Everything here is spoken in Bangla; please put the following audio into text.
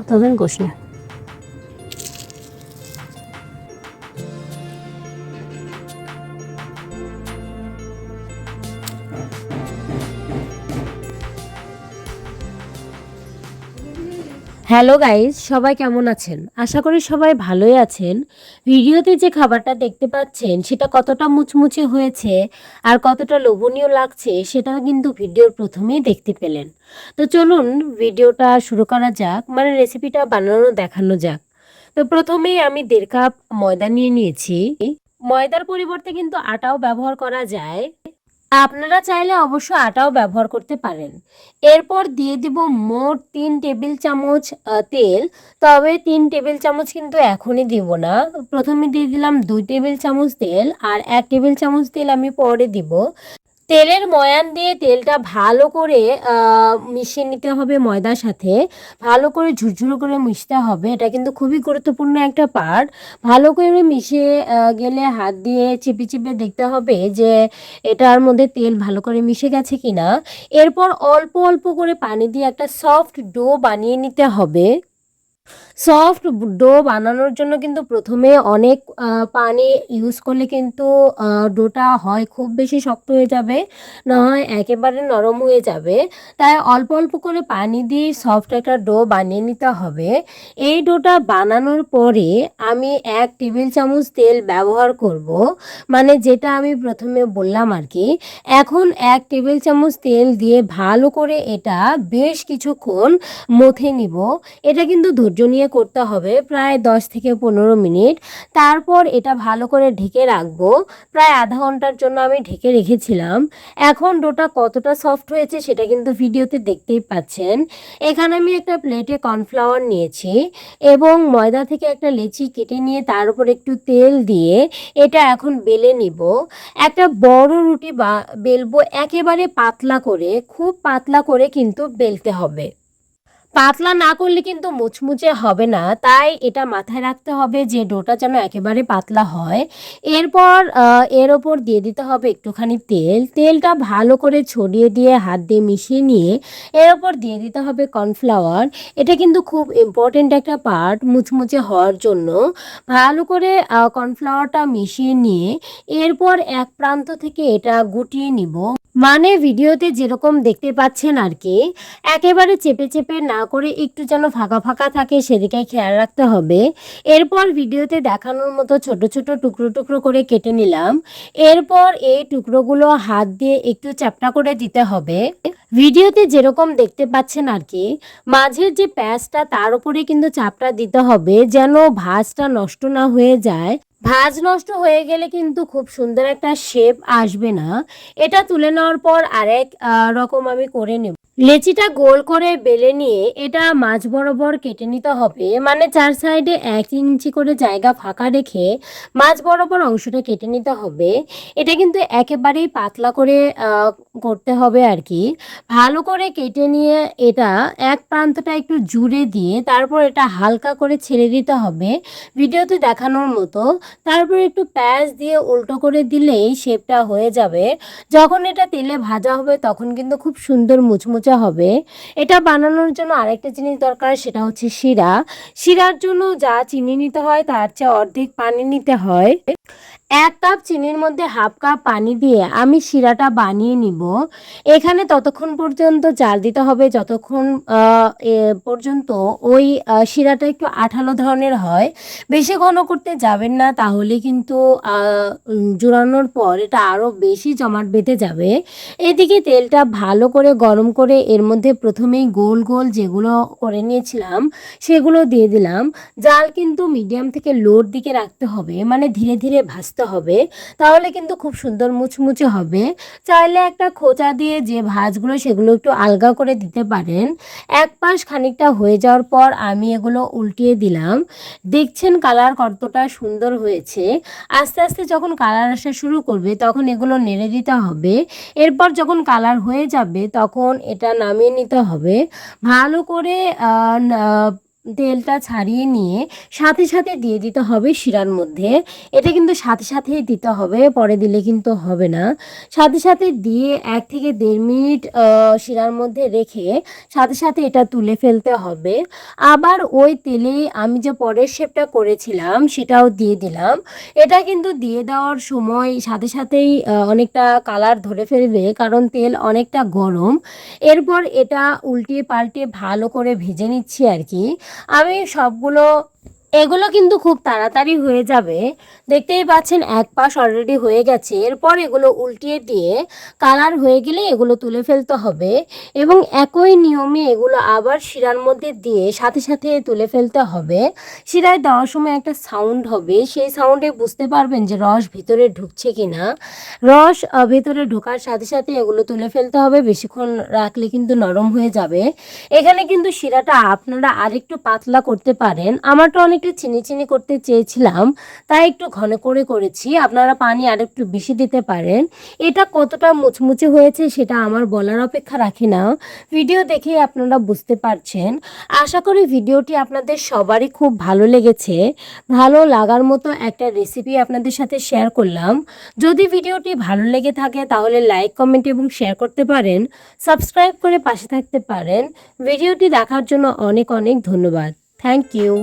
ততদিন কোষ না হ্যালো গাইজ সবাই কেমন আছেন? আশা করি সবাই ভালোই আছেন। ভিডিওতে যে খাবারটা দেখতে পাচ্ছেন, সেটা কতটা মুচমুচে হয়েছে আর কতটা লোভনীয় লাগছে সেটা কিন্তু ভিডিওর প্রথমেই দেখতে পেলেন। তো চলুন, ভিডিওটা শুরু করা যাক মানে রেসিপিটা বানানো, দেখানো যাক। তো প্রথমেই আমি দেড় কাপ ময়দা নিয়ে নিয়েছি। ময়দার পরিবর্তে কিন্তু আটাও ব্যবহার করা যায়। আপনারা চাইলে অবশ্য আটাও ব্যবহার করতে পারেন। এরপর দিয়ে দিব মোট তিন টেবিল চামচ তেল। তবে তিন টেবিল চামচ কিন্তু এখনই দিব না। প্রথমে দিয়ে দিলাম দুই টেবিল চামচ তেল আর এক টেবিল চামচ তেল আমি পরে দিব। তেলের ময়ান দিয়ে তেলটা ভালো করে মিশিয়ে নিতে হবে ময়দার সাথে। ভালো করে ঝুরঝুরো করে মিশতে হবে। এটা কিন্তু খুবই গুরুত্বপূর্ণ একটা পার্ট ভালো করে মিশে গেলে হাত দিয়ে চিপে চিপে দেখতে হবে যে এটার মধ্যে তেল ভালো করে মিশে গেছে কিনা। এরপর অল্প অল্প করে পানি দিয়ে একটা সফট ডো বানিয়ে নিতে হবে। সফট ডো বানানোর জন্য কিন্তু প্রথমে অনেক পানি ইউজ করলে কিন্তু ডোটা হয় খুব বেশি শক্ত হয়ে যাবে, না হয় একেবারে নরম হয়ে যাবে। তাই অল্প অল্প করে পানি দিয়ে সফট একটা ডো বানিয়ে নিতে হবে। এই ডোটা বানানোর পরে আমি এক টেবিল চামচ তেল ব্যবহার করব মানে যেটা আমি প্রথমে বললাম আর কি। এখন এক টেবিল চামচ তেল দিয়ে ভালো করে এটা বেশ কিছুক্ষণ মথে নিব। এটা কিন্তু ধৈর্য নিয়ে করতে হবে প্রায় দশ থেকে পনেরো মিনিট। তারপর এটা ভালো করে ঢেকে রাখব। প্রায় আধা ঘণ্টার জন্য আমি ঢেকে রেখেছিলাম। এখন ডোটা কতটা সফট হয়েছে সেটা কিন্তু ভিডিওতে দেখতেই পাচ্ছেন। এখানে আমি একটা প্লেটে কর্নফ্লাওয়ার নিয়েছি এবং ময়দা থেকে একটা লেচি কেটে নিয়ে তার উপর একটু তেল দিয়ে এটা এখন বেলে নিব। একটা বড় রুটি বা বেলবো একেবারে পাতলা করে, খুব পাতলা করে কিন্তু বেলতে হবে। পাতলা না করলে কিন্তু মুচমুচে হবে না। তাই এটা মাথায় রাখতে হবে যে ডোটা যেন একেবারে পাতলা হয়। এরপর এর ওপর দিয়ে দিতে হবে একটুখানি তেল। তেলটা ভালো করে ছড়িয়ে দিয়ে, হাত দিয়ে মিশিয়ে নিয়ে এর ওপর দিয়ে দিতে হবে কর্নফ্লাওয়ার। এটা কিন্তু খুব ইম্পর্টেন্ট একটা পার্ট মুচমুচে হওয়ার জন্য। ভালো করে কর্নফ্লাওয়ারটা মিশিয়ে নিয়ে এরপর এক প্রান্ত থেকে এটা গুটিয়ে নিব। মানে ভিডিওতে যেরকম দেখতে পাচ্ছেন আর কি, একেবারে চেপে চেপে না করে একটু যেন ফাঁকা ফাঁকা থাকে সেদিকে খেয়াল রাখতে হবে। এরপর ভিডিওতে দেখানোর মতো ছোট ছোট টুকরো টুকরো করে কেটে নিলাম। এরপর এই টুকরোগুলো হাত দিয়ে একটু চ্যাপটা করে দিতে হবে। ভিডিওতে যেরকম দেখতে পাচ্ছেন আর কি, মাঝের যে প্যাঁচটা তার উপরে কিন্তু চাপটা দিতে হবে যেন ভাঁজটা নষ্ট না হয়ে যায়। ভাঁজ নষ্ট হয়ে গেলে কিন্তু খুব সুন্দর একটা শেপ আসবে না। এটা তুলে নেওয়ার পর আরেক রকম আমি করে নেব। লেচিটা গোল করে বেলে নিয়ে এটা মাঝ বরাবর কেটে নিতে হবে। মানে চার সাইডে এক ইঞ্চি করে জায়গা ফাঁকা রেখে মাঝ বরাবর অংশটা কেটে নিতে হবে। এটা কিন্তু একেবারেই পাতলা করে করতে হবে আর কি। ভালো করে কেটে নিয়ে এটা এক প্রান্তটা একটু জুড়ে দিয়ে তারপর এটা হালকা করে ছেড়ে দিতে হবে ভিডিওতে দেখানোর মতো। তারপর একটু প্যাঁচ দিয়ে উল্টো করে দিলেই শেপটা হয়ে যাবে। যখন এটা তেলে ভাজা হবে তখন কিন্তু খুব সুন্দর মুচমুচে হবে, এটা বানানোর জন্য আরেকটা জিনিস দরকার, সেটা হচ্ছে শিরা। শিরার জন্য যা চিনি নিতে হয়, তার চেয়ে অর্ধেক পানি নিতে হয়। এক কাপ চিনির মধ্যে হাফ কাপ পানি দিয়ে আমি শিরাটা বানিয়ে নিব। এখানে ততক্ষণ পর্যন্ত জাল দিতে হবে, যতক্ষণ পর্যন্ত ওই শিরাটা একটু আঠালো ধরনের হয়। বেশি ঘন করতে যাবেন না, তাহলে কিন্তু জোড়ানোর পর এটা আরও বেশি জমাট বেঁধে যাবে। এদিকে তেলটা ভালো করে গরম করে এর মধ্যে প্রথমেই গোল গোল যেগুলো করে নিয়েছিলাম, সেগুলো দিয়ে দিলাম। জাল কিন্তু মিডিয়াম থেকে লোর দিকে রাখতে হবে মানে ধীরে ধীরে ভাজতে হবে, তাহলে কিন্তু খুব সুন্দর মুচমুচে হবে। চাইলে একটা খোঁচা দিয়ে যে ভাজগুলো, সেগুলো একটু আলগা করে দিতে পারেন। এক পাশ খানিকটা হয়ে যাওয়ার পর আমি এগুলো উল্টিয়ে দিলাম। দেখছেন কালার কতটা সুন্দর হয়েছে। আস্তে আস্তে যখন কালার আসা শুরু করবে, তখন এগুলো নেড়ে দিতে হবে। এরপর যখন কালার হয়ে যাবে, তখন এটা নামিয়ে নিতে হবে। ভালো করে তেলটা ছাড়িয়ে নিয়ে সাথে সাথে দিয়ে দিতে হবে শিরার মধ্যে। এটা কিন্তু সাথে সাথেই দিতে হবে, পরে দিলে কিন্তু হবে না। সাথে সাথে দিয়ে এক থেকে দেড় মিনিট শিরার মধ্যে রেখে সাথে সাথে এটা তুলে ফেলতে হবে। আবার ওই তেলে আমি যে পরের শেপটা করেছিলাম, সেটাও দিয়ে দিলাম। এটা কিন্তু দিয়ে দেওয়ার সময় সাথে সাথেই অনেকটা কালার ধরে ফেলবে, কারণ তেল অনেকটা গরম। এরপর এটা উল্টিয়ে পাল্টে ভালো করে ভেজে নিচ্ছি আর কি। আমি সবগুলো এগুলো কিন্তু খুব তাড়াতাড়ি হয়ে যাবে। দেখতেই পাচ্ছেন এক পাশ অলরেডি হয়ে গেছে। এরপর এগুলো উল্টিয়ে দিয়ে কালার হয়ে গেলে এগুলো তুলে ফেলতে হবে এবং একই নিয়মে এগুলো আবার শিরার মধ্যে দিয়ে সাথে সাথে তুলে ফেলতে হবে। শিরায় দেওয়ার সময় একটা সাউন্ড হবে। সেই সাউন্ডে বুঝতে পারবেন যে রস ভিতরে ঢুকছে কিনা। রস আহ, ভেতরে ঢোকার সাথে সাথে এগুলো তুলে ফেলতে হবে। বেশিক্ষণ রাখলে কিন্তু নরম হয়ে যাবে। এখানে কিন্তু শিরাটা আপনারা আরেকটু পাতলা করতে পারেন। আমারটা অনেকটা চিনি চিনি করতে চেয়েছিলাম, তাই একটু ঘন করে করেছি। আপনারা পানি আর একটু বেশি দিতে পারেন। এটা কতটা মুচমুচে হয়েছে সেটা আমার বলার অপেক্ষা রাখে না। ভিডিও দেখেই আপনারা বুঝতে পারছেন। আশা করি ভিডিওটি আপনাদের সবারই খুব ভালো লেগেছে। ভালো লাগার মতো একটা রেসিপি আপনাদের সাথে শেয়ার করলাম। যদি ভিডিওটি ভালো লেগে থাকে তাহলে লাইক কমেন্ট এবং শেয়ার করতে পারেন। সাবস্ক্রাইব করে পাশে থাকতে পারেন। ভিডিওটি দেখার জন্য অনেক অনেক ধন্যবাদ। Thank you